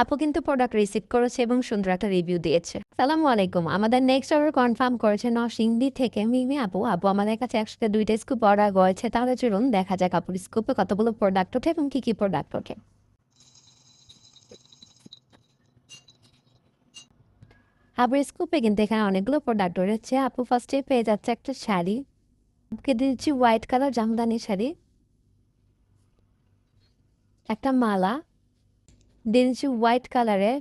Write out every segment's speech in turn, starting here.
আপু কিন্তু product receive করেছে এবং সুন্দর একটা রিভিউ দিয়েছে। সালামু আলাইকুম, আমাদের নেক্সট অর্ডার কনফার্ম করেছে নরসিংদী থেকে মিমি আপু। আপু, আমাদের কাছে একসাথে দুইটা স্কুপ অর্ডার করেছে তাহলে চলুন দেখা যাক আপুর স্কুপে কতগুলো প্রোডাক্ট ওঠে এবং কী কী প্রোডাক্ট ওঠে। আপুর স্কুপে কিন্তু এখানে অনেকগুলো প্রোডাক্ট রয়েছে। আপু ফার্স্টে পেয়ে যাচ্ছে একটা শাড়ি। আপুকে দিচ্ছি হোয়াইট কালার জামদানি শাড়ি। একটা মালা। দিচ্ছি হোয়াইট কালারের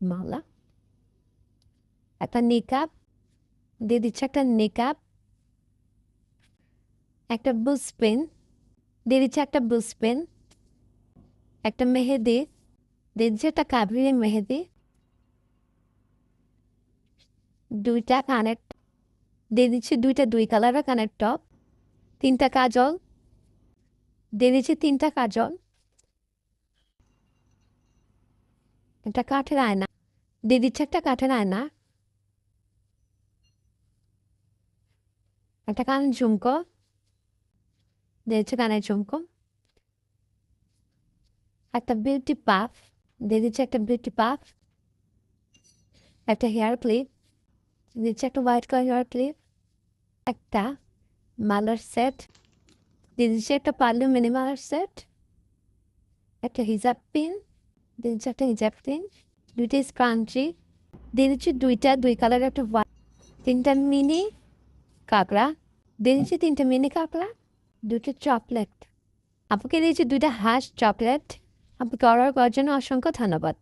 মালা একটা নিকাপ দিয়ে দিচ্ছি একটা নিকাপ একটা বুস পেন দিয়ে দিচ্ছি একটা বুস পেন একটা মেহেদি দিয়ে দিচ্ছি একটা কাবরি মেহেদি দুইটা কানের দিয়ে দিচ্ছি দুইটা দুই কালারের কানের টপ তিনটা কাজল দিয়ে দিচ্ছি তিনটা কাজল একটা কাঠের আয়না। দিয়ে দিচ্ছে একটা কাঠের আয়না। একটা কানের ঝুমকো। দিয়ে দিচ্ছে কানের ঝুমকো। একটা বিউটি পাফ। দিয়ে দিচ্ছে একটা বিউটি পাফ। একটা হেয়ার ক্লিপ। দিচ্ছে একটা হোয়াইট কালার হেয়ার ক্লিপ। একটা মালার সেট। দিয়ে দিচ্ছে একটা পার্লো মিনি মালার সেট। একটা হিজাব পিন। দিয়ে হচ্ছে একটা হিজাব প্রিন্ট দুইটা স্ক্রাঞ্চি দেন হচ্ছে দুইটা, দুই কালারের একটা হোয়াইট তিনটা মিনি কাঁকড়া দেন হচ্ছে তিনটা মিনি কাঁকড়া দুটো চকলেট আপুকে দিয়েছি দুইটা হাঁস চকলেট আপুকে অর্ডার করার জন্য অসংখ্য ধন্যবাদ।